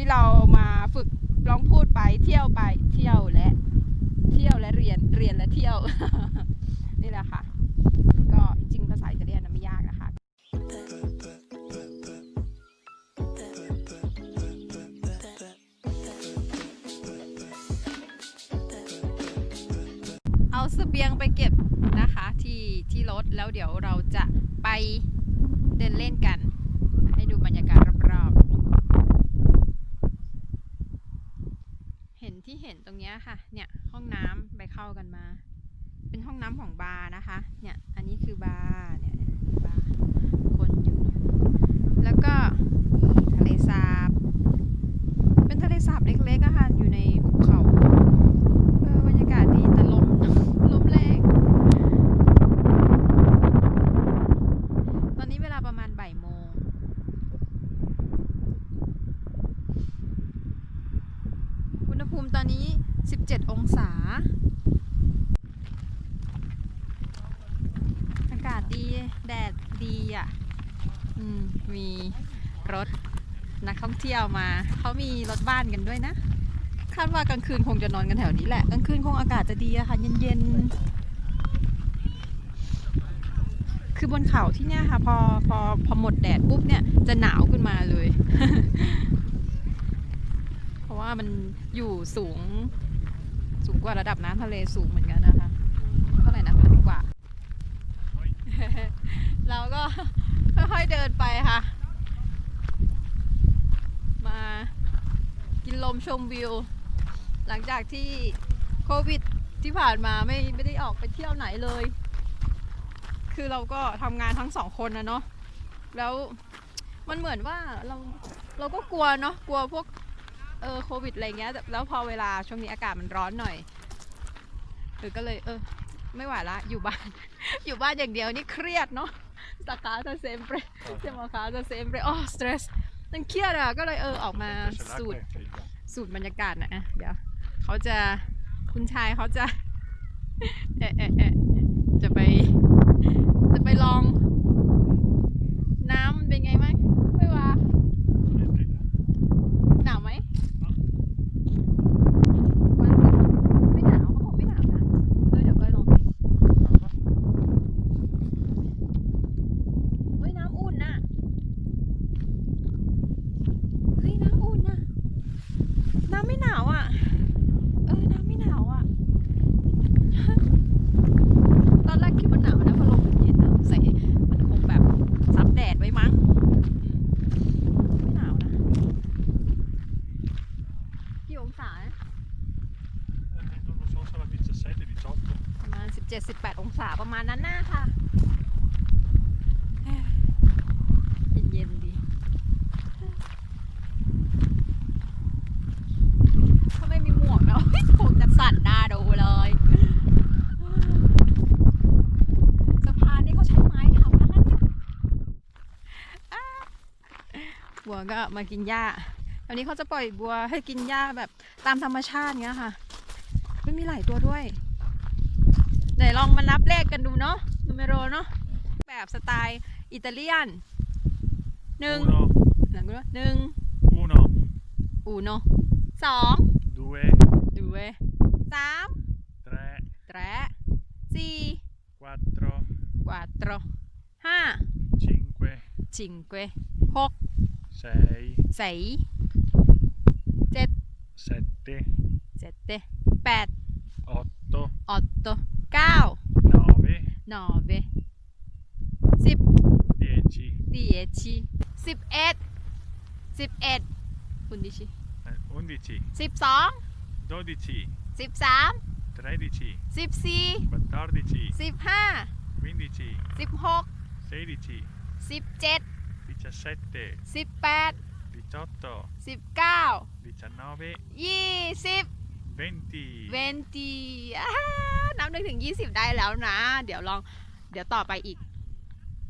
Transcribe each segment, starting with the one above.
ที่เรามาฝึกลองพูดไปเที่ยวไปเที่ยวและ เที่ยวและเรียนเรียนและเที่ยว นี่แหละค่ะ ก็จริงภาษาอิตาเลียนนไม่ยากนะคะเอาเสบียงไปเก็บนะคะที่ที่รถแล้วเดี๋ยวเราจะไปเดินเล่นกัน ให้ดูบรรยากาศรอบๆ เห็นที่เห็น ตรงเนี้ยค่ะ เนี่ยห้องน้ำไปเข้ากันมา เป็นห้องน้ำของบาร์นะคะ เนี่ย อันนี้คือบาร์เนี่ยบาร์คนอยู่ แล้วก็มีทะเลสาบ เป็นทะเลสาบเล็กๆอะค่ะ อยู่ในหุบเขา เออบรรยากาศดีแต่ลม ลมแรงตอนนี้เวลาประมาณบ่ายโมง อุณหภูมิตอนนี้ 17 องศา อากาศดี แดดดีอะอืมมีรถนักท่องเที่ยวมา เขามีรถบ้านกันด้วยนะ คาดว่ากลางคืนคงจะนอนกันแถวนี้แหละ กลางคืนคงอากาศจะดีอะค่ะ เย็นๆ คือบนเขาที่เนี่ยค่ะ พอพอพอหมดแดดปุ๊บเนี่ยจะหนาวขึ้นมาเลย เพราะว่ามันอยู่สูง สูงกว่าระดับน้ำทะเลสูงเหมือนกันนะคะ เท่าไหร่นะพันกว่า เราก็ค่อยๆเดินไปค่ะ มากินลมชมวิว หลังจากที่โควิดที่ผ่านมาไม่ไม่ได้ออกไปเที่ยวไหนเลย คือเราก็ทำงานทั้งสองคนนะเนาะ แล้วมันเหมือนว่าเราเราก็กลัวเนาะ กลัวพวกเออโควิดอะไรเงี้ย แล้วพอเวลาช่วงนี้อากาศมันร้อนหน่อยเออก็เลยเออ ไม่ไหวละ อยู่บ้าน อยู่บ้านอย่างเดียวนี่เครียดเนาะสาขาจะเซมเปรเซมคาจะเซมเปรอ๋อสเตรสมันเครียดอะก็เลยเออออกมาสูดสูตรบรรยากาศนะอะเดี๋ยวเขาจะคุณชายเขาจะเอะเอะเอะจะไป จะไปลอง น้ำมันเป็นไงมั้งไม่ว่าหนาวไหมวันศุกร์ไม่หนาวเขาบอกไม่หนาวนะเออเดี๋ยวค่อยลองเฮ้ยน้ำอุ่นน่ะเฮ้ยน้ำอุ่นน่ะ น้ำไม่ หนาวอะ เออ น้ำไม่หนาวอะ ตอนแรกคิดว่าหนาวนะเพราะลมมันเย็นนะใส่มันคงแบบซับแดดไว้มั้งอืมไม่หนาวนะ กี่องศานะ Non lo so, sarà 17, 18. ประมาณ17 18องศาประมาณนั้นน่าค่ะ เย็นเย็นๆดีถ้าไม่มีหมวกแล้ว คง จะสั่นหน้าดูเลยสะพานนี่เขาใช้ไม้ทำนะคะเนี่ยอ้าบัวก็มากินหญ้าตอนนี้เขาจะปล่อยบัวให้กินหญ้าแบบตามธรรมชาติเงี้ยค่ะไม่มีหลายตัวด้วยไหนลองมานับเลขกันดูเนาะนูเมโรเนาะแบบสไตล์อิตาเลียนหนึ่ง Uno, หนึ่งด้วยหนึ่ง uno, อูโนสอง due, ดูเว้ยสาม tre, แตรสี่ quattro, กวาโตรห้า cinque, จิงเกวหก sei, ใส sette, เจ็ดเตแปด otto, ออตโตเก้า nove, นอ เวสิบ dieci, ดิเอชีสิบเอ็ดสิบเอ็ดคุณดิชิ eh, undici, สิบสอง dodici, สิบสาม tredici, สิบสี่ quattordici, สิบห้า quindici, สิบหก sedici, สิบเจ็ด diciassette, สิบแปด diciotto, สิบเก้า diciannove, ยี่สิบ venti. เวนตีนับหนึ่งถึงยี่สิบได้แล้วนะ เดี๋ยวลองเดี๋ยวต่อไปอีก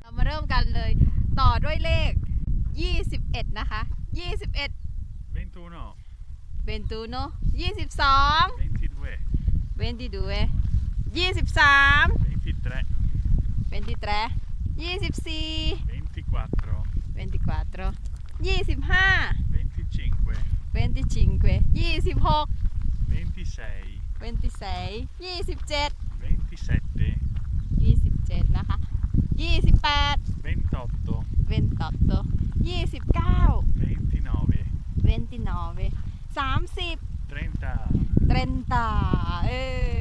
เรามาเริ่มกันเลย ต่อด้วยเลขยี่สิบเอ็ดนะคะยี่สิบเอ็ด ventuno, เวนตูโนยี่สิบสอง ventidue, เวนตีดูเวยี่สิบสาม ventitré, เวนตีแตรยี่สิบสี่ ventiquattro, เวนตีกวาโตรยี่สิบห้า venticinque, ยี่สิบหก 26, เวนติเซยี่สิบเจ็ด 27, ยี่สิบเจ็ดนะคะยี่สิบแปด 28, เวนตอตโตยี่สิบเก้า 29, เวนตินอเวสามสิบ 30, เทรนตาเอ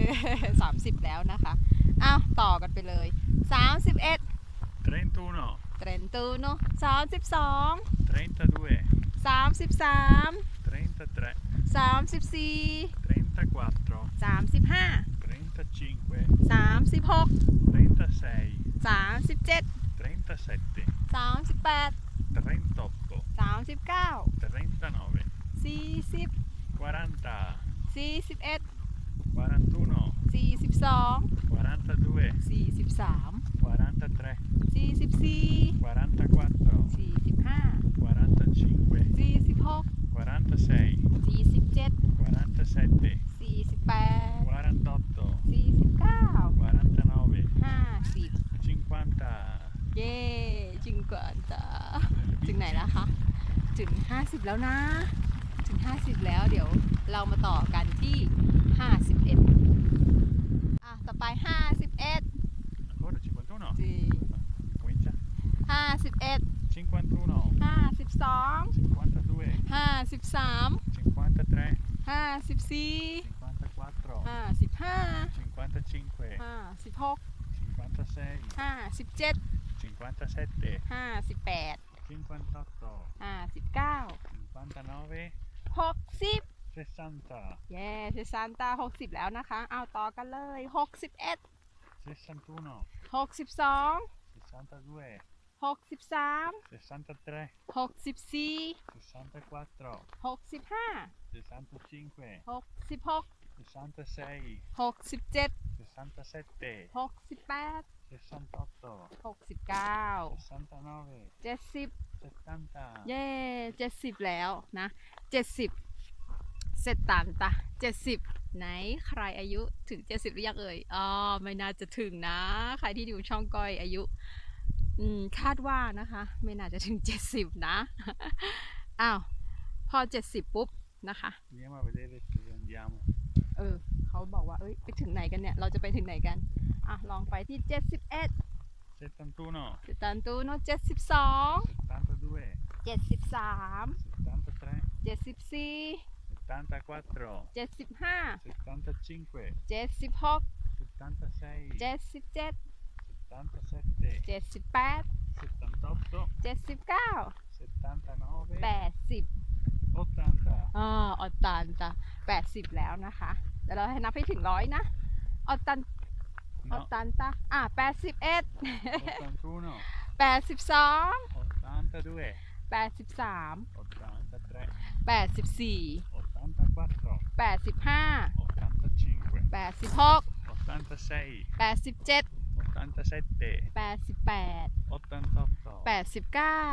อสามสิบแล้วนะคะอ้าวต่อกันไปเลยสามสิบเอ็ด 31, เทรนตูโนสามสิบสอง 32, สามสิบสาม 33, สามสิบสี่ 34, สามสิบห้า 35, สามสิบหก 36, สามสิบเจ็ด 37, สามสิบแปด 38, สามสิบเก้า 39, สี่สิบ 40, สี่สิบเอ็ด 41, สี่สิบสอง 42, สี่สิบสาม 43, สี่สิบสี่ 44, สี่สิบห้า 45, สี่สิบหก 46, สี่สิบเจ็ด 47, สี่สิบแปด 48, สี่สิบเก้า 49, ห้าสิบ 50, เย้จึงกว่าตาถึงไหนแล้วคะ ถึงห้าสิบแล้วนะ ถึงห้าสิบแล้ว เดี๋ยวเรามาต่อกันที่ห้าสิบเอ็ดอะ ต่อไปห้าสิบเอ็ด ancora 51, จริง comincia, ห้าสิบเอ็ด 51, ห้าสิบสอง 52, ห้าสิบสาม 53, ห้าสิบสี่ 54, ห้าสิบห้า 55, ห้าสิบหก 56, ห้าสิบเจ็ด 57, ห้าสิบแปด 58, ห้าสิบเก้า 59, หกสิบ 60, เย้เซซานตาหกสิบแล้วนะคะเอาต่อกันเลยหกสิบเอ็ด 61, หกสิบสอง 62, หกสิบสาม 63, หกสิบสี่ 64, หกสิบห้า 65, หกสิบหก 66, หกสิบเจ็ด 67, หกสิบแปด 68, หกสิบเก้า 69, เจ็ดสิบ 70, เย้เจ็ดสิบแล้วนะเจ็ดสิบเสร็จตันตะเจ็ดสิบไหนใครอายุถึงเจ็ดสิบหรือยังเอ่ยอ๋อไม่น่าจะถึงนะ ใครที่ดูช่องก้อยอายุอืมคาดว่านะคะ ไม่น่าจะถึงเจ็ดสิบนะอ้าวพอเจ็ดสิบปุ๊บนะคะ Andiamo a vedere dove andiamo. เออเขาบอกว่าเอ้ยไปถึงไหนกันเนี่ย เราจะไปถึงไหนกันอะลองไปที่เจ็ดสิบเอ็ด 71, จุดตันตูโนเจ็ดสิบสอง จ็ดสิบสาม 73, เจ็ดสิบสี่ 74, เจ็ดสิบห้า 75, เจ็ดสิบหก 76, เจ็ดสิบเจ็ด 77, เจ็ดสิบแปด 78, เจ็ดสิบเก้า 79, แปดสิบ 80, อ่าออตตันตะแปดสิบแล้วนะคะเดี๋ยวเราให้นับให้ถึงร้อยนะออตตันออต no, ตันตะอะแปดสิบเอ็ด 81, แปดสิบสอง 82, แปดสิบสาม 83, แปดสิบสี่ 84, แปดสิบห้า 85, แปดสิบหก 86, แปดสิบเจ็ด 87, แปดสิบแปด 88, แปดสิบเก้า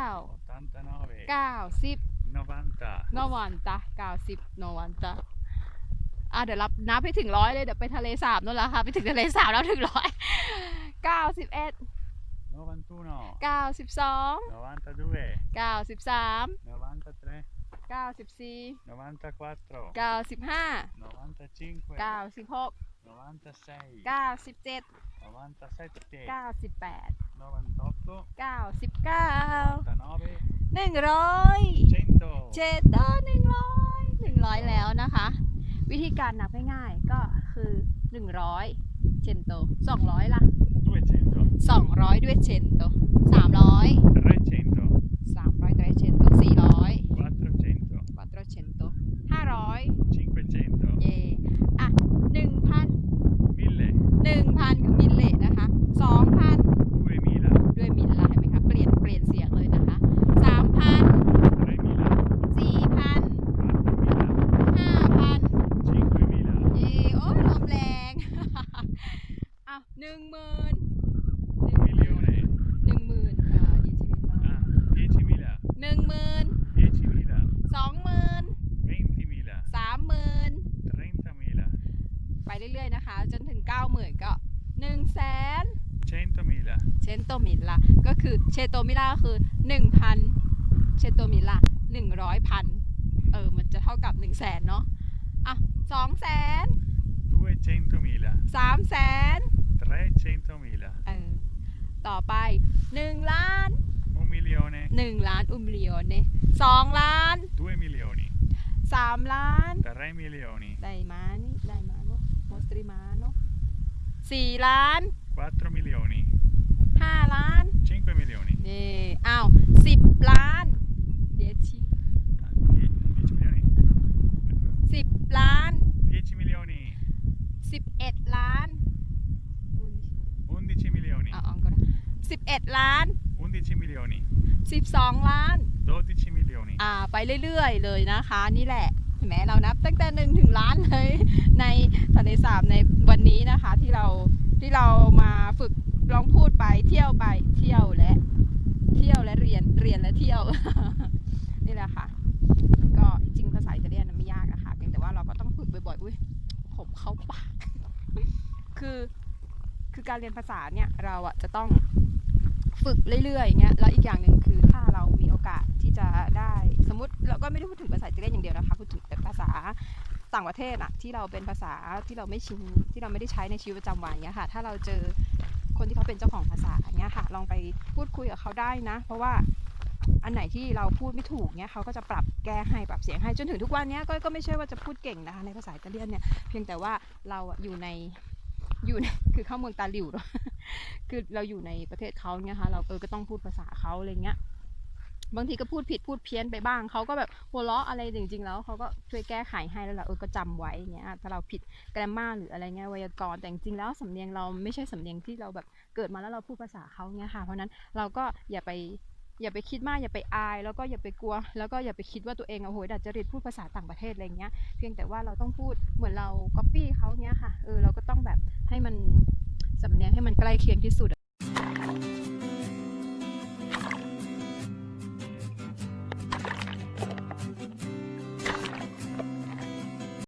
89, เก้าสิบ 90, โนวันตะเก้าสิบโนวันตะอะเดี๋ยวรับนับให้ถึงร้อยเลย เดี๋ยวไปทะเลสาบนู่นละค่ะ ไปถึงทะเลสาบแล้วถึงร้อยเก้าสิบเอ็ด 91, เก้าสิบสอง 92, เก้าสิบสาม 93, เก้าสิบสี่ 94, เก้าสิบห้า 95, เก้าสิบหก 96, เก้าสิบเจ็ด 97, เก้าสิบแปด 98, เก้าสิบเก้า 99, หนึ่งร้อย 100, เจ็ดต่อหนึ่งร้อยหนึ่งร้อยแล้วนะคะ วิธีการนับง่ายๆก็คือหนึ่งร้อยเชนโตสองร้อยล่ะ 200, สองร้อยด้วยเชนโตสามร้อย 300, สามร้อยด้วยเชนโตสี่ร้อย 400, วัตโตเชนโตห้าร้อย 500, เย่อะหนึ่งพัน 1000, หนึ่งพันคือมิลเลตนะคะสองพัน 2000, ด้วยมิลละเห็นไหมคะ เปลี่ยนเปลี่ยนเสียงเลยนะคะสามพัน 3000, สี่พัน 4000, ห้าพัน 5000, เย่โอ้ยลมแรง อะหนึ่งหมื่น un milione, หนึ่งหมื่นอ่าดีชีวิตมาก ah, 10.000, หนึ่งหมื่น 10.000, สองหมื่น 20.000, สามหมื่น 30.000, ไปเรื่อยๆนะคะ จนถึงเก้าหมื่นก็หนึ่งแสน 100.000, เชนโตมิลละก็ คือเชโตมิลาก็คือหนึ่งพันเชโตมิลละหนึ่งร้อยพันเออ มันจะเท่ากับหนึ่งแสนเนาะ อะสองแสน duecentomila, สามแสน trecentomila, เออ ต่อไปหนึ่งล้าน un milione, หนึ่งล้านอุมเลียนเนี่ยสองล้าน due milioni, สามล้าน tre milioni, ได้มานี่ได้มาเนาะมอสตริมาเนาะสี่ล้าน quattro milioni, ห้าล้าน cinque milioni, นี่ อ้าวสิบล้าน เดี๋ยวชี ah, die- dieci milioni, สิบล้าน dieci milioni, สิบเอ็ดล้าน undici milioni, เอาเองก็ได้สิบเอ็ดล้าน undici milioni, สิบสองล้าน dodici milioni, อ่าไปเรื่อยๆเลยนะคะ นี่แหละเห็นไหมเรานับตั้งแต่หนึ่งถึงล้านเลย ในทะเลสาบในวันนี้นะคะที่เราที่เรามาฝึกลองพูดไปเที่ยวไปเที่ยวและ เที่ยวและเรียนเรียนและเที่ยว นี่แหละค่ะ ก็จริงภาษาอิตาเลียนไม่ยากนะคะเพียงแต่ว่าเราก็ต้องฝึกบ่อยๆอุ้ยผมเข้าปาก คือคือการเรียนภาษาเนี่ยเราอะจะต้องฝึกเรื่อยๆอย่างเงี้ยแล้วอีกอย่างหนึ่งคือถ้าเรามีโอกาสที่จะได้สมมติเราก็ไม่ได้พูดถึงภาษาอิตาเลียนอย่างเดียวนะคะพูดถึงแต่ภาษาต่างประเทศอะที่เราเป็นภาษาที่เราไม่ชินที่เราไม่ได้ใช้ในชีวิตประจำวันเงี้ยค่ะ ถ้าเราเจอ คนที่เขาเป็นเจ้าของภาษาเงี้ยค่ะ ลองไปพูดคุยกับเขาได้นะ เพราะว่าอันไหนที่เราพูดไม่ถูกเนี้ยเขาก็จะปรับแก้ให้ปรับเสียงให้จนถึงทุกวันเนี้ยก็ก็ไม่ใช่ว่าจะพูดเก่งนะคะในภาษาอิตาเลียนเนี่ยเพียงแต่ว่าเราอยู่ในอยู่ในคือเข้าเมืองตาหลิวเนอะคือเราอยู่ในประเทศเขาเนี่ยค่ะเราเออก็ต้องพูดภาษาเขาอะไรเงี้ย บางทีก็พูดผิดพูดเพี้ยนไปบ้าง เขาก็แบบหัวเราะอะไรจริง ๆ แล้วเขาก็ช่วยแก้ไขให้แล้วเราเออก็จำไว้เงี้ยถ้าเราผิดแกรมมาหรืออะไรเงี้ยไวยากรณ์แต่จริงๆแล้วสำเนียงเราไม่ใช่สำเนียงที่เราแบบเกิดมาแล้วเราพูดภาษาเขาเงี้ยค่ะ เพราะนั้นเราก็อย่าไปอย่าไปคิดมากอย่าไปอาย แล้วก็อย่าไปกลัว แล้วก็อย่าไปคิดว่าตัวเองอะโหยดัดจริตพูดภาษาต่างประเทศอะไรเงี้ยเพียงแต่ว่าเราต้องพูดเหมือนเราก๊อปปี้เขาเงี้ยค่ะเออเราก็ต้องแบบให้มันสำเนียงให้มันใกล้เคียงที่สุด